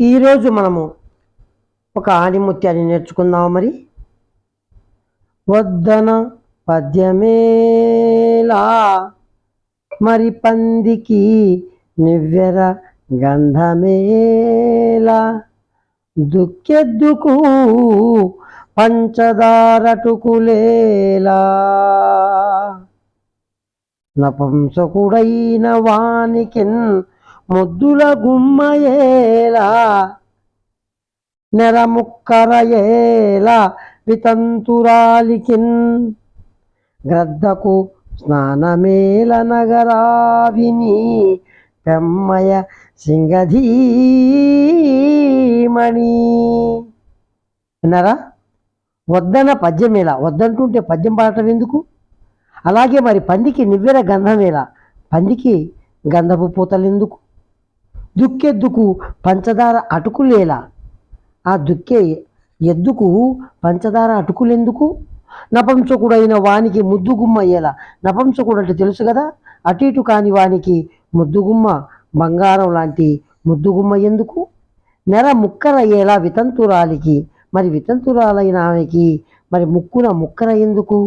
ఈరోజు మనము ఒక ఆణిముత్యాన్ని నేర్చుకుందాం మరి. వద్దన పద్యమేలా మరి పందికి నివ్వెర గంధమేలా దుఃఖెద్దుకు పంచదారటుకులేలా నపంసకుడైన వానికిన్ ముద్దుల గుమ్మయేలా నెరముక్కరయేలా వితంతురాలికిన్ గ్రద్దకు స్నానమేల నగరావిని పెమ్మయ సింగధీమణి. విన్నారా? వద్దన పద్యమేలా వద్దంటుంటే పద్యం పాడటం ఎందుకు? అలాగే మరి పందికి నివ్వెర గంధమేలా పందికి గంధపు పూతలు ఎందుకు దుక్కెద్దుకు పంచదార అటుకులేలా? ఆ దుక్కే ఎద్దుకు పంచదార అటుకులెందుకు? నపంసకుడైన వానికి ముద్దుగుమ్మ అయ్యేలా నపంసకుడు అంటే తెలుసు కదా అటు ఇటు కాని వానికి ముద్దుగుమ్మ బంగారం లాంటి ముద్దుగుమ్మ ఎందుకు? నెర ముక్కరయ్యేలా వితంతురాలికి? మరి వితంతురాలైన ఆమెకి మరి ముక్కున ముక్కర ఎందుకు?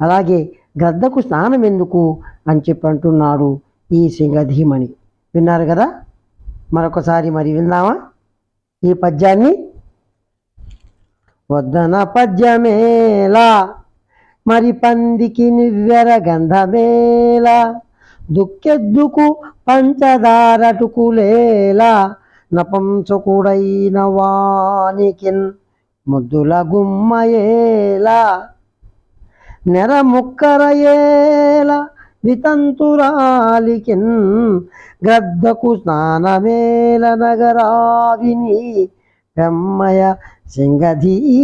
అలాగే గద్దకు స్నానం ఎందుకు అని చెప్పి అంటున్నాడు ఈ సింగధీమణి. విన్నారు కదా? మరొకసారి మరి విందామా? ఈ పద్యాన్ని? వద్దన పద్యమేలా మరి పందికి నివ్వెర గంధమేలా దుక్కెద్దుకు పంచదారటుకులేలా నపంసకుడైన వానికిన్ ముద్దుల గుమ్మయేలా నెర ముక్కరయేలా వితంతురాలికిన్ గద్దకు స్నానమేల నగరాగిని పెమ్మయ సింగధీమణి.